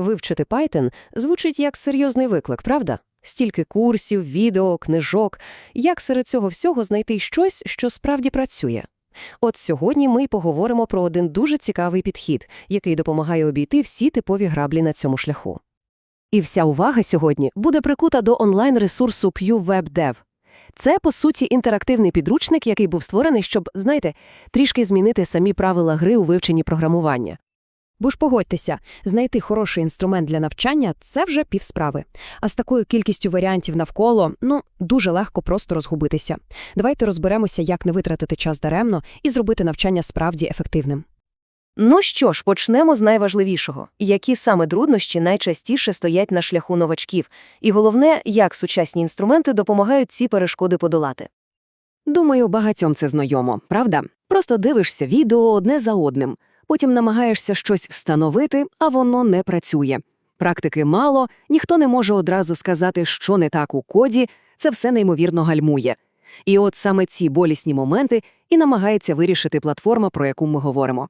Вивчити Python звучить як серйозний виклик, правда? Стільки курсів, відео, книжок. Як серед цього всього знайти щось, що справді працює? От сьогодні ми поговоримо про один дуже цікавий підхід, який допомагає обійти всі типові граблі на цьому шляху. І вся увага сьогодні буде прикута до онлайн-ресурсу QWebDev. Це, по суті, інтерактивний підручник, який був створений, щоб, знаєте, трішки змінити самі правила гри у вивченні програмування. Бо ж погодьтеся, знайти хороший інструмент для навчання це вже півсправи. А з такою кількістю варіантів навколо, ну, дуже легко просто розгубитися. Давайте розберемося, як не витратити час даремно і зробити навчання справді ефективним. Ну що ж, почнемо з найважливішого. Які саме труднощі найчастіше стоять на шляху новачків? І головне, як сучасні інструменти допомагають ці перешкоди подолати. Думаю, багатьом це знайомо, правда? Просто дивишся відео одне за одним, потім намагаєшся щось встановити, а воно не працює. Практики мало, ніхто не може одразу сказати, що не так у коді, це все неймовірно гальмує. І от саме ці болісні моменти і намагається вирішити платформа, про яку ми говоримо.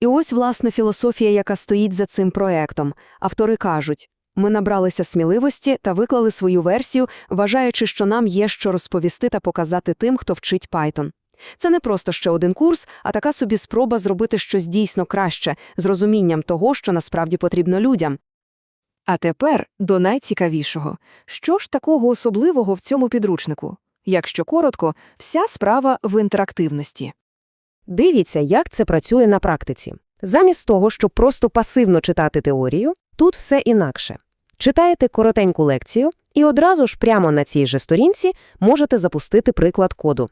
І ось, власне, філософія, яка стоїть за цим проектом. Автори кажуть, ми набралися сміливості та виклали свою версію, вважаючи, що нам є що розповісти та показати тим, хто вчить Python. Це не просто ще один курс, а така собі спроба зробити щось дійсно краще, з розумінням того, що насправді потрібно людям. А тепер до найцікавішого. Що ж такого особливого в цьому підручнику? Якщо коротко, вся справа в інтерактивності. Дивіться, як це працює на практиці. Замість того, щоб просто пасивно читати теорію, тут все інакше. Читаєте коротеньку лекцію і одразу ж прямо на цій же сторінці можете запустити приклад коду.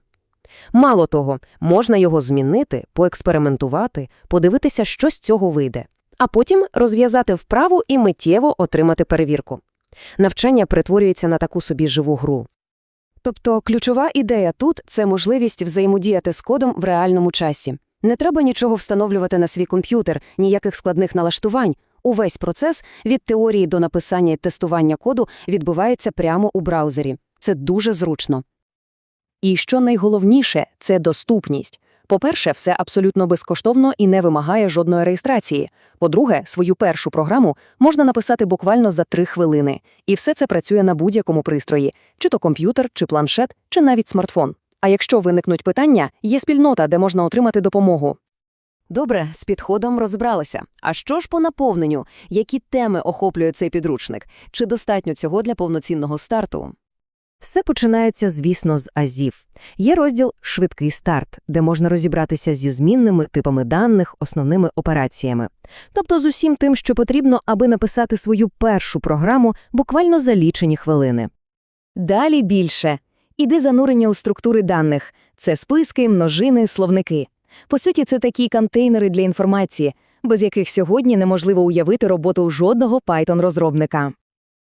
Мало того, можна його змінити, поекспериментувати, подивитися, що з цього вийде, а потім розв'язати вправу і миттєво отримати перевірку. Навчання перетворюється на таку собі живу гру. Тобто ключова ідея тут це можливість взаємодіяти з кодом в реальному часі. Не треба нічого встановлювати на свій комп'ютер, ніяких складних налаштувань. Увесь процес від теорії до написання і тестування коду відбувається прямо у браузері. Це дуже зручно. І що найголовніше це доступність. По-перше, все абсолютно безкоштовно і не вимагає жодної реєстрації. По-друге, свою першу програму можна написати буквально за три хвилини, і все це працює на будь-якому пристрої, чи то комп'ютер, чи планшет, чи навіть смартфон. А якщо виникнуть питання, є спільнота, де можна отримати допомогу. Добре, з підходом розібралися. А що ж по наповненню? Які теми охоплює цей підручник? Чи достатньо цього для повноцінного старту? Все починається, звісно, з азів. Є розділ «Швидкий старт», де можна розібратися зі змінними типами даних, основними операціями. Тобто з усім тим, що потрібно, аби написати свою першу програму буквально за лічені хвилини. Далі більше. Іде занурення у структури даних. Це списки, множини, словники. По суті, це такі контейнери для інформації, без яких сьогодні неможливо уявити роботу жодного Python-розробника.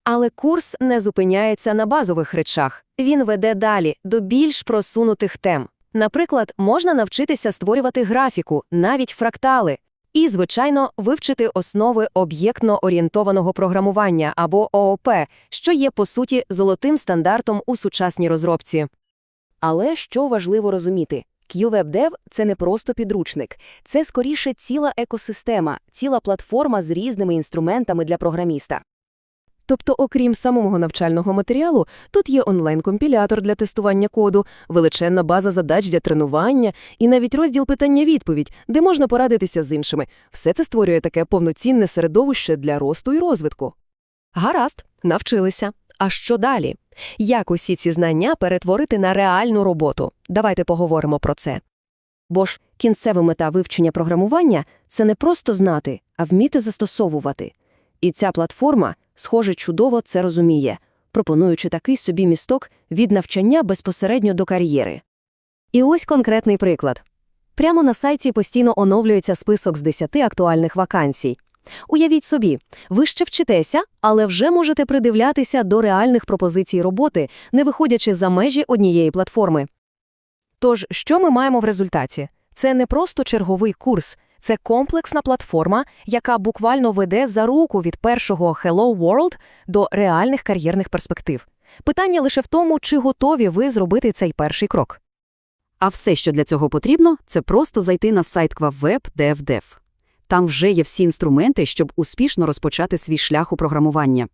Але курс не зупиняється на базових речах. Він веде далі, до більш просунутих тем. Наприклад, можна навчитися створювати графіку, навіть фрактали, і, звичайно, вивчити основи об'єктно-орієнтованого програмування або ООП, що є, по суті, золотим стандартом у сучасній розробці. Але що важливо розуміти? QWebDev – це не просто підручник, це скоріше ціла екосистема, ціла платформа з різними інструментами для програміста. Тобто, окрім самого навчального матеріалу, тут є онлайн-компілятор для тестування коду, величезна база задач для тренування і навіть розділ питання-відповідь, де можна порадитися з іншими. Все це створює таке повноцінне середовище для росту і розвитку. Гаразд, навчилися. А що далі? Як усі ці знання перетворити на реальну роботу? Давайте поговоримо про це. Бо ж кінцева мета вивчення програмування – це не просто знати, а вміти застосовувати. І ця платформа, схоже, чудово це розуміє, пропонуючи такий собі місток від навчання безпосередньо до кар'єри. І ось конкретний приклад. Прямо на сайті постійно оновлюється список з 10 актуальних вакансій. Уявіть собі, ви ще вчитеся, але вже можете придивлятися до реальних пропозицій роботи, не виходячи за межі однієї платформи. Тож, що ми маємо в результаті? Це не просто черговий курс, це комплексна платформа, яка буквально веде за руку від першого Hello World до реальних кар'єрних перспектив. Питання лише в тому, чи готові ви зробити цей перший крок. А все, що для цього потрібно, це просто зайти на сайт QuavWeb DevDev. Там вже є всі інструменти, щоб успішно розпочати свій шлях у програмування.